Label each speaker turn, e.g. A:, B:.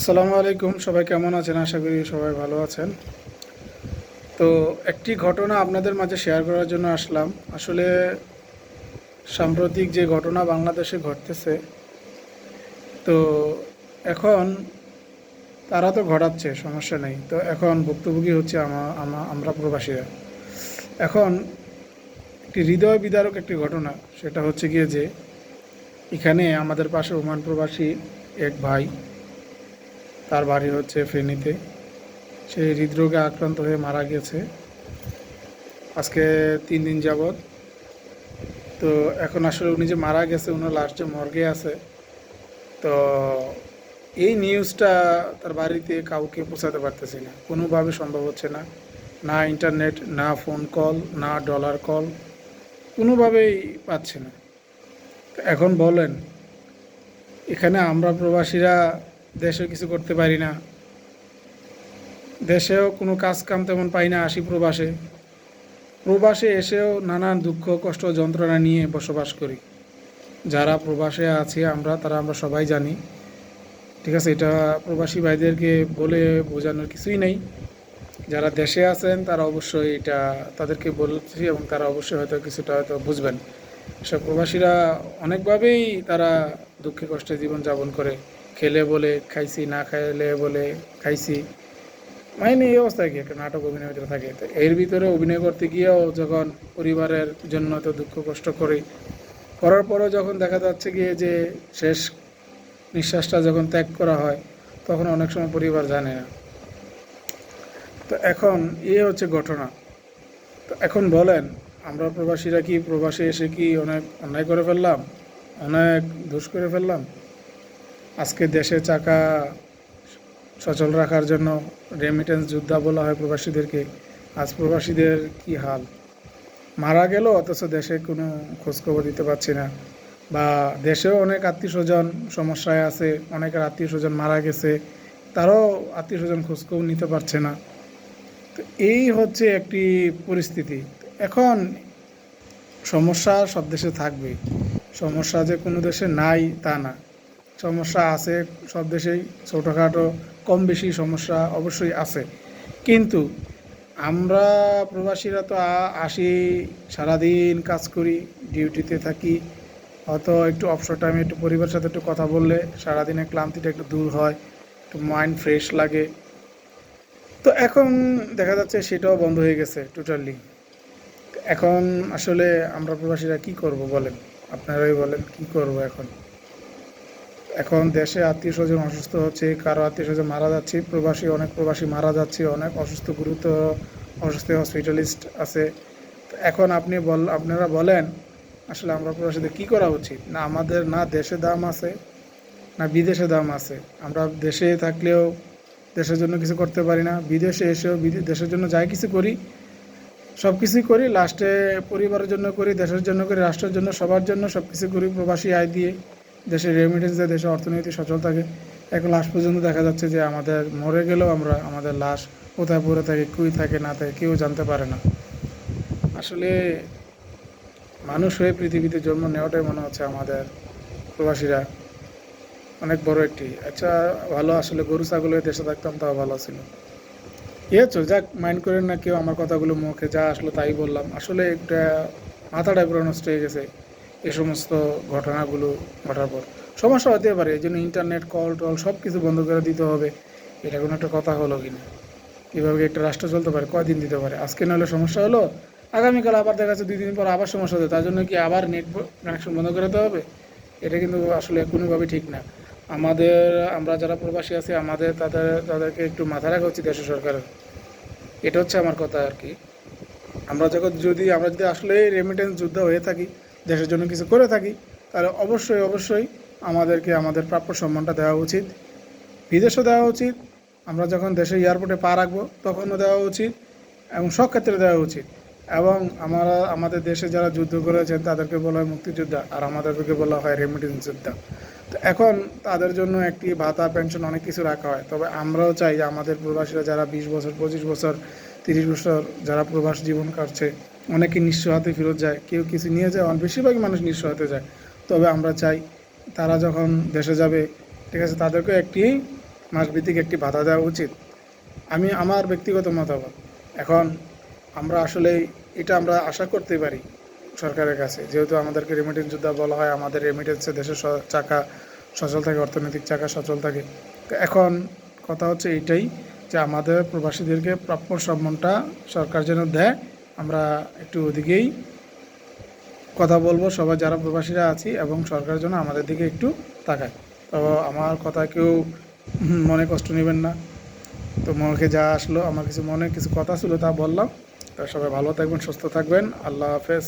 A: আসসালামু আলাইকুম, সবাই কেমন আছেন? আশা করি সবাই ভালো আছেন। তো একটি ঘটনা আপনাদের মাঝে শেয়ার করার জন্য আসলাম। আসলে সাম্প্রতিক যে ঘটনা বাংলাদেশে ঘটতেছে, তো এখন তারা তো ঘটাচ্ছে, সমস্যা নেই। তো এখন ভুক্তভোগী হচ্ছে আমা- আমা- আমরা প্রবাসীরা। এখন একটি হৃদয় বিদারক একটি ঘটনা, সেটা হচ্ছে গিয়ে যে, এখানে আমাদের পাশে ওমান প্রবাসী এক ভাই তার বাড়ি হচ্ছে ফেনীতে। সে হৃদরোগে আক্রান্ত হয়ে মারা গেছে। আজকে তিন দিন যাবৎ। তো এখন আসলে উনি যে মারা গেছে, উনার লাস্টে মর্গে আছে, তো এই নিউজটা তার বাড়িতে কাউকে পৌঁছাতে পারতেছি না। কোনোভাবে সম্ভব হচ্ছে না। না ইন্টারনেট, না ফোন কল, না ডলার কল, কোনোভাবেই পাচ্ছে না। এখন বলেন, এখানে আমরা প্রবাসীরা দেশে কিছু করতে পারি না। দেশেও কোনো কাজ কাম তেমন পাই না আসি প্রবাসে। প্রবাসে এসেও নানান দুঃখ, কষ্ট, যন্ত্রণা নিয়ে বসবাস করি। যারা প্রবাসে আছে আমরা, তারা আমরা সবাই জানি। ঠিক আছে, এটা প্রবাসী ভাইদেরকে বলে বোঝানোর কিছুই নেই। যারা দেশে আছেন, তারা অবশ্যই এটা তাদেরকে বলছি এবং তারা অবশ্যই হয়তো কিছুটা হয়তো বুঝবেন। সব প্রবাসীরা অনেকভাবেই তারা দুঃখে কষ্টে জীবনযাপন করে। খেলে বলে খাইছি, না খাইলে বলে খাইছি। মানে এই অবস্থায় কি, একটা নাটক অভিনয় ভিতরে থাকে। তো এর ভিতরে অভিনয় করতে গিয়েও যখন পরিবারের জন্য তো দুঃখ কষ্ট করি, করার পরেও যখন দেখা যাচ্ছে গিয়ে যে শেষ নিঃশ্বাসটা যখন ত্যাগ করা হয়, তখন অনেক সময় পরিবার জানে না। তো এখন এ হচ্ছে ঘটনা। তো এখন বলেন, আমরা প্রবাসীরা কি প্রবাসে এসে কি অনেক অন্যায় করে ফেললাম? অনেক দোষ করে ফেললাম? আজকে দেশে চাকা সচল রাখার জন্য রেমিটেন্স যোদ্ধা বলা হয় প্রবাসীদেরকে। আজ প্রবাসীদের কি হাল? মারা গেল, অথচ দেশে কোনো খোঁজখবর দিতে পারছি না। বা দেশেও অনেক আত্মীয় স্বজন সমস্যায় আছে অনেকের আত্মীয় স্বজন মারা গেছে, তারাও আত্মীয় স্বজন খোঁজখবর নিতে পারছে না। তো এই হচ্ছে একটি পরিস্থিতি। এখন সমস্যা সব দেশে থাকবে। সমস্যা যে কোনো দেশে নাই, তা না। সমস্যা আছে, সব দেশেই ছোটোখাটো, কম বেশি সমস্যা অবশ্যই আছে। কিন্তু আমরা প্রবাসীরা তো আসি, সারাদিন কাজ করি, ডিউটিতে থাকি। হয়তো একটু অবসর টাইমে একটু পরিবারের সাথে একটু কথা বললে সারাদিনের ক্লান্তিটা একটু দূর হয়, একটু মাইন্ড ফ্রেশ লাগে। তো এখন দেখা যাচ্ছে সেটাও বন্ধ হয়ে গেছে টোটালি এখন আসলে আমরা প্রবাসীরা কি করব বলেন? আপনারাই বলেন, কি করব এখন? এখন দেশে আত্মীয় স্বজন অসুস্থ হচ্ছে, কারও আত্মীয় স্বজন মারা যাচ্ছে, প্রবাসী, অনেক প্রবাসী মারা যাচ্ছে, অনেক অসুস্থ, গুরুতর অসুস্থ হসপিটালিস্ট আছে। এখন আপনি বল, আপনারা বলেন, আসলে আমরা প্রবাসীদের কি করা উচিত? না আমাদের, না দেশে দাম আছে, না বিদেশে দাম আছে। আমরা দেশে থাকলেও দেশের জন্য কিছু করতে পারি না। বিদেশে এসেও দেশের জন্য যাই কিছু করি সব কিছুই করি, লাস্টে পরিবারের জন্য করি, দেশের জন্য করি, রাষ্ট্রের জন্য, সবার জন্য সব কিছু করি, প্রবাসী আয় দিয়ে। দেশের রেমিটেন্স দেশের অর্থনীতি সচল থাকে এখন লাশ পর্যন্ত দেখা যাচ্ছে যে আমাদের মরে গেলেও আমরা, আমাদের লাশ কোথায় পড়ে থাকে কুই থাকে, না থাকে, কেউ জানতে পারে না। আসলে মানুষ হয়ে পৃথিবীতে জন্ম নেওয়াটাই মনে হচ্ছে আমাদের প্রবাসীরা অনেক বড় একটি। আচ্ছা ভালো আসলে গরু, ছাগল হয়ে দেশে থাকতাম, তাও ভালো ছিল। ইয়ে চল, যাক মাইন্ড করেন না কেউ, আমার কথাগুলো মুখে যা আসলো তাই বললাম। আসলে একটা মাথাটাই পুরো নষ্ট গেছে। এই সমস্ত ঘটনাগুলো ঘটার পর। সমস্যা হতে পারে, এই জন্য ইন্টারনেট কল টল সব কিছু বন্ধ করে দিতে হবে। এটা কোনো একটা কথা হলো কিনা কীভাবে একটা রাষ্ট্র চলতে পারে, কয়দিন দিতে পারে? আজকে নাহলে সমস্যা হলো, আগামীকাল আবার দেখা যাচ্ছে দুই দিন পর আবার সমস্যা হবে তার জন্য কি আবার নেট কানেকশন বন্ধ করে দিতে হবে? এটা কিন্তু আসলে কোনোভাবেই ঠিক না। আমাদের, আমরা যারা প্রবাসী আছি, আমাদের, তাদের, তাদেরকে একটু মাথা রাখা উচিত দেশের সরকারের। এটা হচ্ছে আমার কথা আর কি। আমরা যখন যদি, আমরা যদি আসলে রেমিটেন্স যুদ্ধ হয়ে থাকি দেশের জন্য কিছু করে থাকি, তাহলে অবশ্যই অবশ্যই আমাদেরকে আমাদের প্রাপ্য সম্মানটা দেওয়া উচিত। বিদেশও দেওয়া উচিত। আমরা যখন দেশে এয়ারপোর্টে পা রাখব, তখনও দেওয়া উচিত এবং সব ক্ষেত্রে দেওয়া উচিত। এবং আমরা, আমাদের দেশে যারা যুদ্ধ করেছেন, তাদেরকে বলা হয় মুক্তিযোদ্ধা, আর আমাদেরকে বলা হয় রেমিটেন্স যোদ্ধা তো এখন তাদের জন্য একটি ভাতা পেনশন অনেক কিছু রাখা হয়। তবে আমরাও চাই যে আমাদের প্রবাসীরা যারা বিশ বছর, পঁচিশ বছর, তিরিশ বছর যারা প্রবাস জীবন কাটছে অনেকে নিঃস্ব হাতে ফেরত যায়, কেউ কিছু নিয়ে যায় বেশিরভাগই মানুষ নিঃস্ব হাতে যায়। তবে আমরা চাই তারা যখন দেশে যাবে, ঠিক আছে তাদেরকে একটি মাসভিত্তিক একটি ভাতা দেওয়া উচিত। আমি আমার ব্যক্তিগত মতামত, এখন আমরা আসলে এটা আমরা আশা করতে পারি সরকারের কাছে। যেহেতু আমাদেরকে রেমিটেন্স যোদ্ধা বলা হয়, আমাদের রেমিটেন্সে দেশের চাকা সচল থাকে, অর্থনৈতিক চাকা সচল থাকে। এখন কথা হচ্ছে এইটাই যে আমাদের প্রবাসীদেরকে প্রাপ্য সম্মানটা সরকার যেন দেয় আমরা একটু ওদিকেই কথা বলব, সবাই যারা প্রবাসীরা আছি এবং সরকার যেন আমাদের দিকে একটু তাকায়। তো আমার কথা কেউ মনে কষ্ট নেবেন না। তো মনেকে যা আসলো, আমার কিছু মনে, কিছু কথা ছিল তা বললাম। তো সবাই ভালো থাকবেন, সুস্থ থাকবেন। আল্লাহ হাফেজ।